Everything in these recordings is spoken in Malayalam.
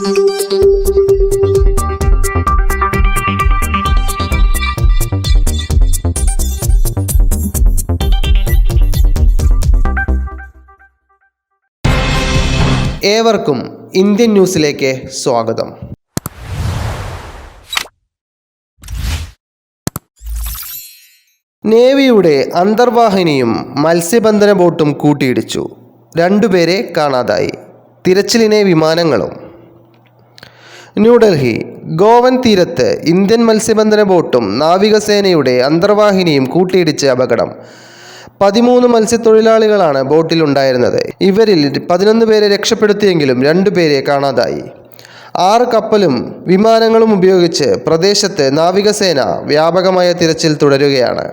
ഏവർക്കും ഇന്ത്യൻ ന്യൂസിലേക്ക് സ്വാഗതം. നേവിയുടെ അന്തർവാഹിനിയും മത്സ്യബന്ധന ബോട്ടും കൂട്ടിയിടിച്ചു. രണ്ടുപേരെ കാണാതായി. തിരച്ചിലിനെ വിമാനങ്ങളും ന്യൂഡൽഹി. ഗോവൻ തീരത്ത് ഇന്ത്യൻ മത്സ്യബന്ധന ബോട്ടും നാവികസേനയുടെ അന്തർവാഹിനിയും കൂട്ടിയിടിച്ച് അപകടം. പതിമൂന്ന് മത്സ്യത്തൊഴിലാളികളാണ് ബോട്ടിലുണ്ടായിരുന്നത്. ഇവരിൽ പതിനൊന്ന് പേരെ രക്ഷപ്പെടുത്തിയെങ്കിലും രണ്ടുപേരെ കാണാതായി. ആറ് കപ്പലും വിമാനങ്ങളും ഉപയോഗിച്ച് പ്രദേശത്ത് നാവികസേന വ്യാപകമായ തിരച്ചിൽ തുടരുകയാണ്.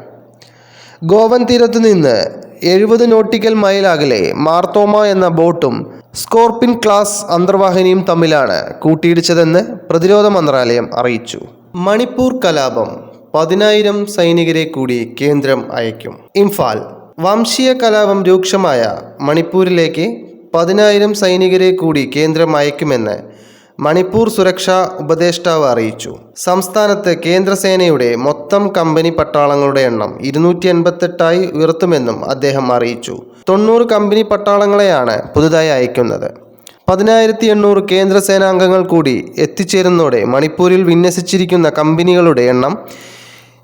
ഗോവൻ തീരത്തു നിന്ന് എഴുപത് നോട്ടിക്കൽ മൈൽ അകലെ മാർത്തോമ എന്ന ബോട്ടും സ്കോർപിൻ ക്ലാസ് അന്തർവാഹിനിയും തമ്മിലാണ് കൂട്ടിയിടിച്ചതെന്ന് പ്രതിരോധ മന്ത്രാലയം അറിയിച്ചു. മണിപ്പൂർ കലാപം പതിനായിരം സൈനികരെ കൂടി കേന്ദ്രം അയക്കും. ഇംഫാൽ. വംശീയ കലാപം രൂക്ഷമായ മണിപ്പൂരിലേക്ക് പതിനായിരം സൈനികരെ കൂടി കേന്ദ്രം അയക്കുമെന്ന് മണിപ്പൂർ സുരക്ഷാ ഉപദേഷ്ടാവ് അറിയിച്ചു. സംസ്ഥാനത്ത് കേന്ദ്രസേനയുടെ മൊത്തം കമ്പനി പട്ടാളങ്ങളുടെ എണ്ണം ഇരുന്നൂറ്റി എൺപത്തെട്ടായി ഉയർത്തുമെന്നും അദ്ദേഹം അറിയിച്ചു. തൊണ്ണൂറ് കമ്പനി പട്ടാളങ്ങളെയാണ് പുതുതായി അയക്കുന്നത്. പതിനായിരത്തി എണ്ണൂറ് കേന്ദ്ര സേനാംഗങ്ങൾ കൂടി എത്തിച്ചേരുന്നതോടെ മണിപ്പൂരിൽ വിന്യസിച്ചിരിക്കുന്ന കമ്പനികളുടെ എണ്ണം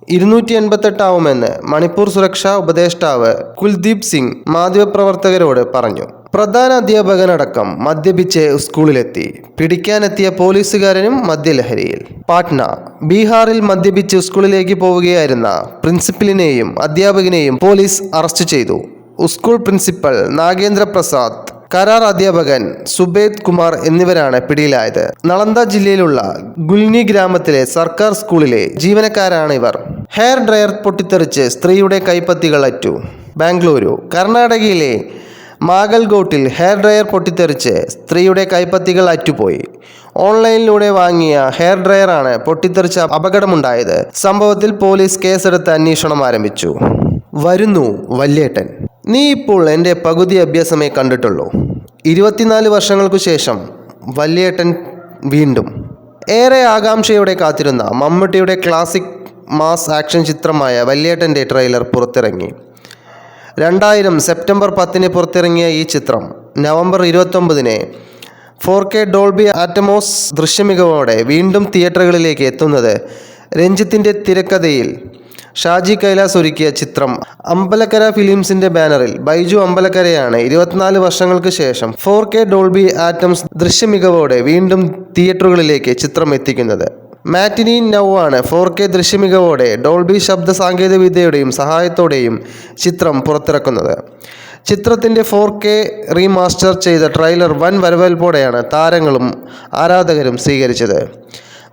ഇരുന്നൂറ്റി എൺപത്തെട്ടാവുമെന്ന് മണിപ്പൂർ സുരക്ഷാ ഉപദേഷ്ടാവ് കുൽദീപ് സിംഗ് മാധ്യമപ്രവർത്തകരോട് പറഞ്ഞു. പ്രധാന അധ്യാപകനടക്കം മദ്യപിച്ച് സ്കൂളിലെത്തി. പിടിക്കാനെത്തിയ പോലീസുകാരനും മദ്യലഹരിയിൽ. പാട്ന ബീഹാറിൽ മദ്യപിച്ച് സ്കൂളിലേക്ക് പോവുകയായിരുന്ന പ്രിൻസിപ്പലിനെയും അധ്യാപകനെയും പോലീസ് അറസ്റ്റ് ചെയ്തു. സ്കൂൾ പ്രിൻസിപ്പൽ നാഗേന്ദ്ര പ്രസാദ് കരാർ അധ്യാപകൻ സുബേദ് കുമാർ എന്നിവരാണ് പിടിയിലായത്. നളന്ദ ജില്ലയിലുള്ള ഗുൽനി ഗ്രാമത്തിലെ സർക്കാർ സ്കൂളിലെ ജീവനക്കാരാണ് ഇവർ. ഹെയർ ഡ്രയർ പൊട്ടിത്തെറിച്ച് സ്ത്രീയുടെ കൈപ്പത്തികൾ അറ്റു. ബാംഗ്ലൂരു കർണാടകയിലെ മാഗൽഗോട്ടിൽ ഹെയർ ഡ്രയർ പൊട്ടിത്തെറിച്ച് സ്ത്രീയുടെ കൈപ്പത്തികൾ അറ്റുപോയി. ഓൺലൈനിലൂടെ വാങ്ങിയ ഹെയർ ഡ്രയറാണ് പൊട്ടിത്തെറിച്ച അപകടമുണ്ടായത്. സംഭവത്തിൽ പോലീസ് കേസെടുത്ത് അന്വേഷണം ആരംഭിച്ചു. വരുന്നു വല്യേട്ടൻ. നീ ഇപ്പോൾ എന്റെ പകുതി അഭ്യാസമേ കണ്ടിട്ടുള്ളൂ. ഇരുപത്തിനാല് വർഷങ്ങൾക്കു ശേഷം വല്യേട്ടൻ വീണ്ടും ഏറെ ആകാംക്ഷയോടെ കാത്തിരുന്ന മമ്മൂട്ടിയുടെ ക്ലാസിക് മാസ് ആക്ഷൻ ചിത്രമായ വല്യേട്ടന്റെ ട്രെയിലർ പുറത്തിറങ്ങി. രണ്ടായിരം സെപ്റ്റംബർ പത്തിന് പുറത്തിറങ്ങിയ ഈ ചിത്രം നവംബർ ഇരുപത്തൊമ്പതിന് ഫോർ കെ ഡോൾബി ആറ്റമോസ് ദൃശ്യമികവോടെ വീണ്ടും തിയേറ്ററുകളിലേക്ക് എത്തുന്നത് രഞ്ജിത്തിന്റെ തിരക്കഥയിൽ ഷാജി കൈലാസ് ഒരുക്കിയ ചിത്രം അമ്പലക്കര ഫിലിംസിന്റെ ബാനറിൽ ബൈജു അമ്പലക്കരയാണ് ഇരുപത്തിനാല് വർഷങ്ങൾക്ക് ശേഷം ഫോർ കെ ഡോൾബി ആറ്റംസ് ദൃശ്യമികവോടെ വീണ്ടും തിയേറ്ററുകളിലേക്ക് ചിത്രം എത്തിക്കുന്നത്. മാറ്റിനി നൗ ആണ്. ഫോർ കെ ദൃശ്യമികവോടെ ഡോൾബി ശബ്ദ സാങ്കേതികവിദ്യയുടെയും സഹായത്തോടെയും ചിത്രം പുറത്തിറക്കുന്നത്. ചിത്രത്തിന്റെ ഫോർ കെ റീമാസ്റ്റർ ചെയ്ത ട്രെയിലർ വൻ വരവേൽപ്പോടെയാണ് താരങ്ങളും ആരാധകരും സ്വീകരിച്ചത്.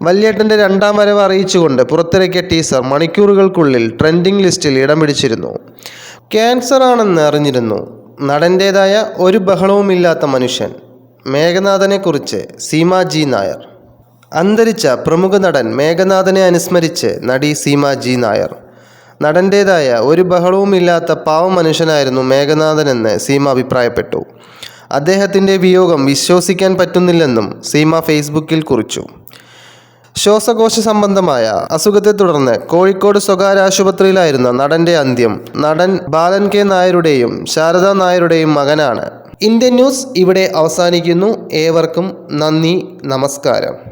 വല്യേട്ടന്റെ രണ്ടാം വരവ് അറിയിച്ചുകൊണ്ട് പുറത്തിറക്കിയ ടീസർ മണിക്കൂറുകൾക്കുള്ളിൽ ട്രെൻഡിംഗ് ലിസ്റ്റിൽ ഇടം പിടിച്ചിരുന്നു. ക്യാൻസർ ആണെന്ന് അറിഞ്ഞിരുന്നു. നടന്റേതായ ഒരു ബഹളവുമില്ലാത്ത മനുഷ്യൻ. മേഘനാഥനെക്കുറിച്ച് സീമാജി നായർ. അന്തരിച്ച പ്രമുഖ നടൻ മേഘനാഥനെ അനുസ്മരിച്ച് നടി സീമാജി നായർ. നടന്റേതായ ഒരു ബഹളവുമില്ലാത്ത പാവ മനുഷ്യനായിരുന്നു മേഘനാഥനെന്ന് സീമ അഭിപ്രായപ്പെട്ടു. അദ്ദേഹത്തിന്റെ വിയോഗം വിശ്വസിക്കാൻ പറ്റുന്നില്ലെന്നും സീമ ഫേസ്ബുക്കിൽ കുറിച്ചു. ശ്വാസകോശ സംബന്ധമായ അസുഖത്തെ തുടർന്ന് കോഴിക്കോട് സ്വകാര്യ ആശുപത്രിയിലായിരുന്ന നടന്റെ അന്ത്യം നടൻ ബാലൻ കെ നായരുടെയും ശാരദ നായരുടെയും മകനാണ്. ഇന്ത്യൻ ന്യൂസ് ഇവിടെ അവസാനിക്കുന്നു. ഏവർക്കും നന്ദി. നമസ്കാരം.